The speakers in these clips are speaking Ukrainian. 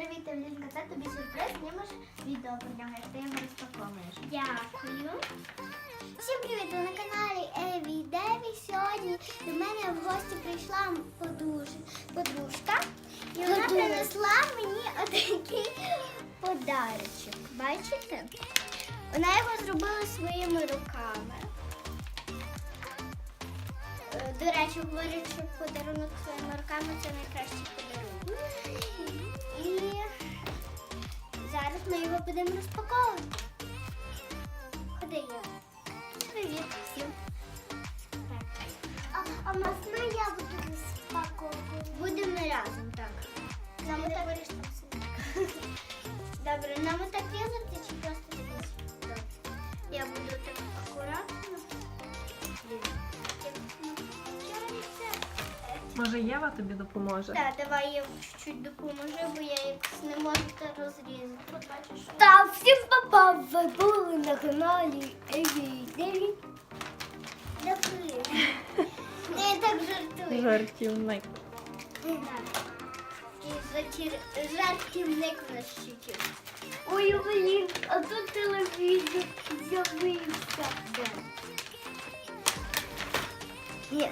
Привіт, Евлінка, це тобі сюрприз. Знімеш відео про нього, як ти його розпаковуєш. Дякую. Всім привіт! Ви на каналі Еві Деві. Сьогодні до мене в гості прийшла подруж... подружка. І вона принесла мені отакий подарочок. Бачите? Вона його зробила своїми руками. До речі, говорять, що подарунок своїми руками це найкращий подарунок. Зараз ми його будемо розпаковувати. Ходи я. Привіт всім. Так. А, а масна я буду розпаковувати? Будемо разом, так. Нам так вирішимо Добре, нам так Може, Єва тобі допоможе? Так, давай я чуть-чуть допоможу, бо я якось не можу це розрізати. Побачиш? Та всім папа, ви були на каналі Еві Деві. Дякую. Я так жартую. Жартівник. Жартівник в нас. Ой, блін, а тут телевізор з'явився. Ні.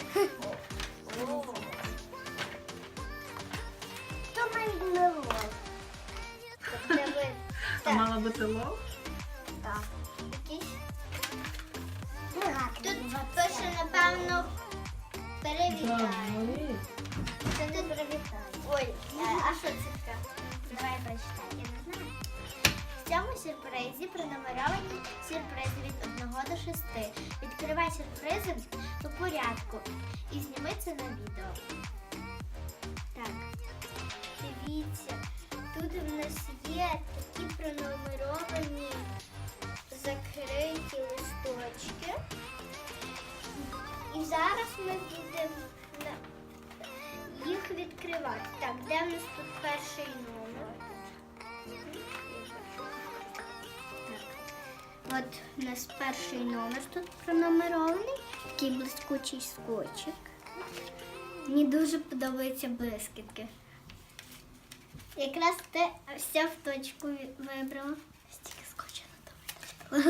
То А мала бути лов? так. Якісь? Тут пише, напевно, перевітай. Це не привітай. Ой, а, а що це таке? Давай прочитай, я не знаю. В цьому сюрпризі пронумеровані сюрпризи від 1 до 6. Відкривай сюрпризи по порядку і зніми це на відео. Так, дивіться, тут в нас є такі пронумеровані закриті листочки. І зараз ми будемо їх відкривати. Так, де в нас тут перший номер? От у нас перший номер тут пронумерований, такий блискучий скотчик. Мені дуже подобаються блискітки. Якраз ти все в точку вибрала. Стільки скотча надо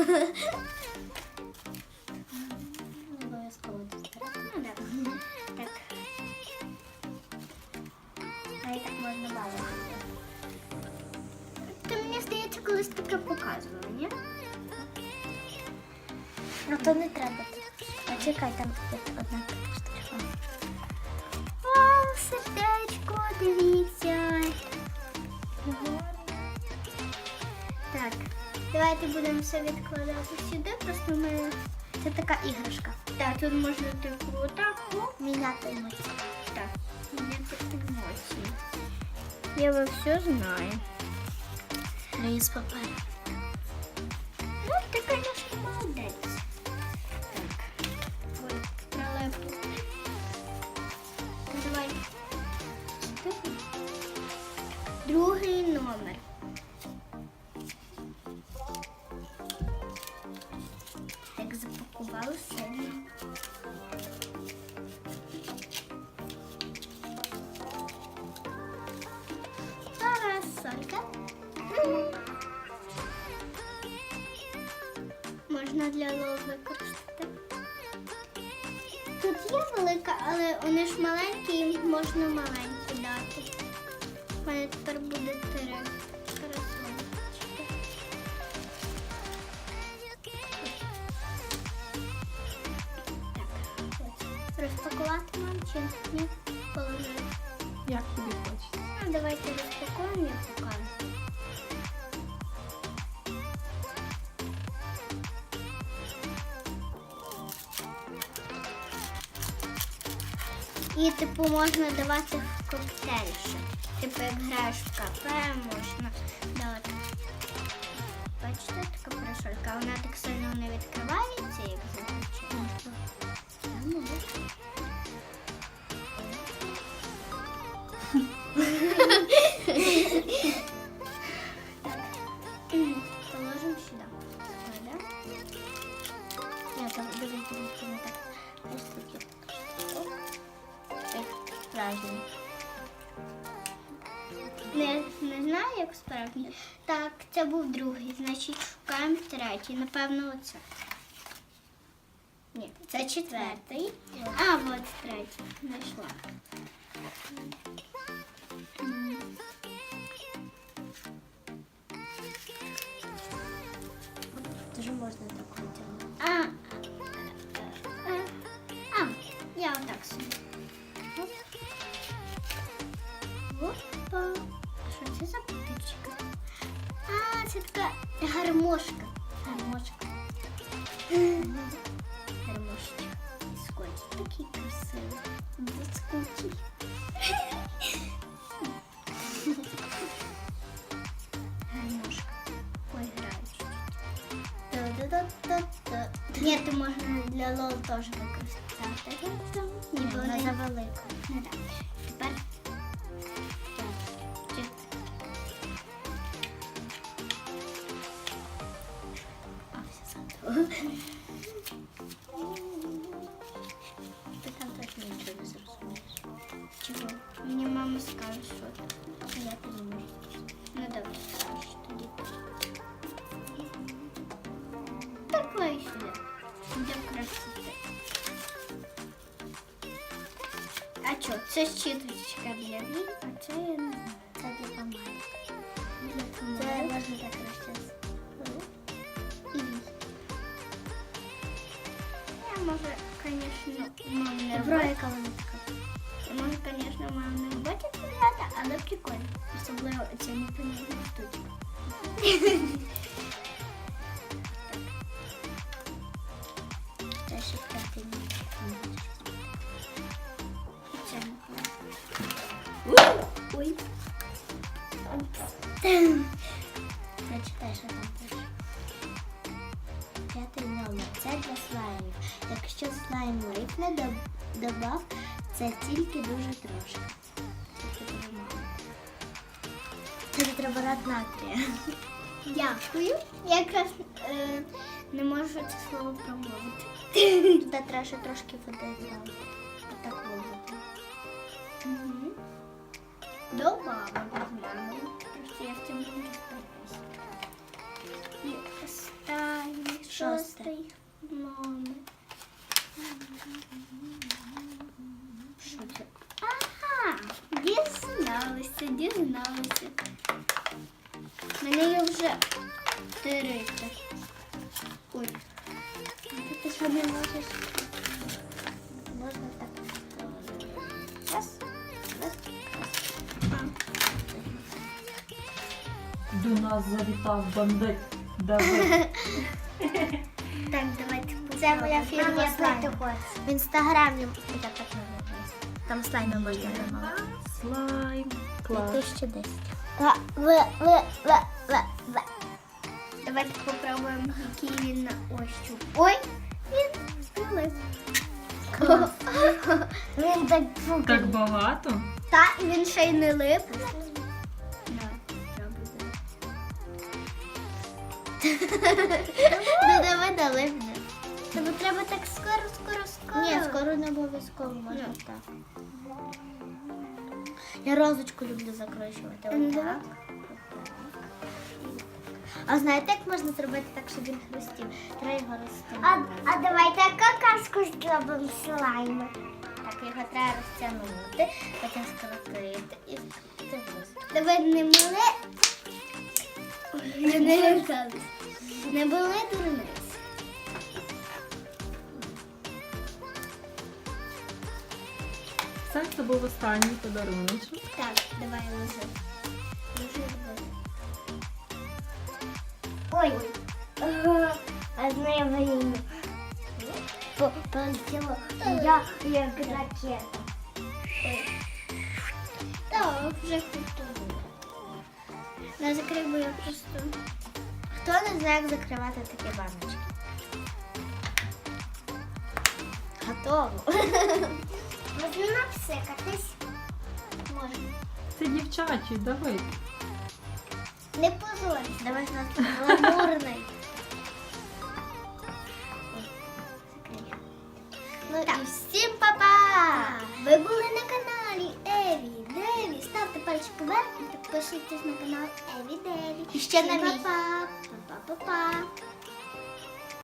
Обов'язково достати. Ну. Так. А і можна бавити. Ти мені здається, колись таке показувала, ні? Ну то не треба. А чекай, там одна штучка. Вау, сердечко, дивіться. Так, давайте будемо все відкладати сюди, просто ми. Це така іграшка. Так, тут можна таку отак. о, Міняти емоції. Так, міняти емоції. Я ви все знаю. Ліс папер. Ну, ти, звісно, молодець. Так. Ой, прилепу. Давай. Другий Можна для лов використати. Тут є велика, але вони ж маленькі, їм можна маленькі дати. У мене тепер буде три парасольки. Розпакувати нам чи ні? Положити. Як тобі хочеться? Ну, давайте розпакуємо, я покажу. І типу можна давати в коктейль. Типу як граєш в кафе, можна давати. Бачите, така парасолька, вона так сильно не відкривається, значить шукаємо третій. Напевно, оце. Ні, це четвертий. А, от третій. Знайшла. М. Дуже можна так витягнути. А, а, а, я отак собі. Оп. А, це така гармошка. Гармошка. Гармошечка. Скотч такий красивий. Дискучий. Гармошка. Поіграю чуть-чуть. Ні, ти можна для лол теж використати. Ніби Вона вони завелика. Ну так. Ти там точно нічого не зрозумієш. Чого? Мені мама скаже, що це. А я тобі можу. Ну добре, скажеш тоді. Так клей сюди. Для красоти. А що, це щіточка може, конечно, маму не Добро, роботі. яка вона така. Я може, конечно, маму не роботі відправляти, але прикольно. Особливо ця непонятна штучка. Це ще п'ятий ніч. І це не класно. Ой. Прочитай, добав це тільки дуже трошки. Це тетраборат натрія. Дякую. Я якраз е, не можу це слово промовити. Туди треба ще трошки води додати. Отак виглядає. Угу. Добавила з мамою. Просто я в цьому не розберусь. І останній, Шостий. шостий номер. Що це? Ага, дізналися. Мене є вже тридцять. Ой, Ти що не можеш? Можна так. Раз, раз, раз. До нас завітав бандит. Давид. Так, давайте Це моя фірма слайм. В інстаграмі. Там слайми можна. Клас. 2010. В, в, в, в, в, в. Давайте попробуємо, який він на ощуп. Ой, він прилип. Він так фу. Так багато. Та, і він ще й не лип. Ну, давай да липне. Тобі треба так скоро, скоро, скоро. Ні, скоро не обов'язково можна так. Я розочку люблю закручувати. Отак. Отак. А знаєте, як можна зробити так, щоб він хрустів? Треба його А, розтягнути. а давайте какашку зробимо слайми. Так, його треба розтягнути, потім скрутити і. Давай не мали. Не, були дурниць. Це це був останній подарунок. Так, давай лежи. Лежи, лежи. Ой. Одне время. По- Полетіло я як ракета. Так, вже культурно. Не закрив, я просто. Хто не знає, як закривати такі баночки? Готово. Можна напсикатись. Можна. Це дівчачий, Давид. Не позорись. Давай з нас гламурний. Ну і всім па-па! Ви були на каналі Еві. Деві. Ставте пальчик вверх і підписуйтесь на канал Еві Деві. І ще на мій. Па-па. Па-па-па-па.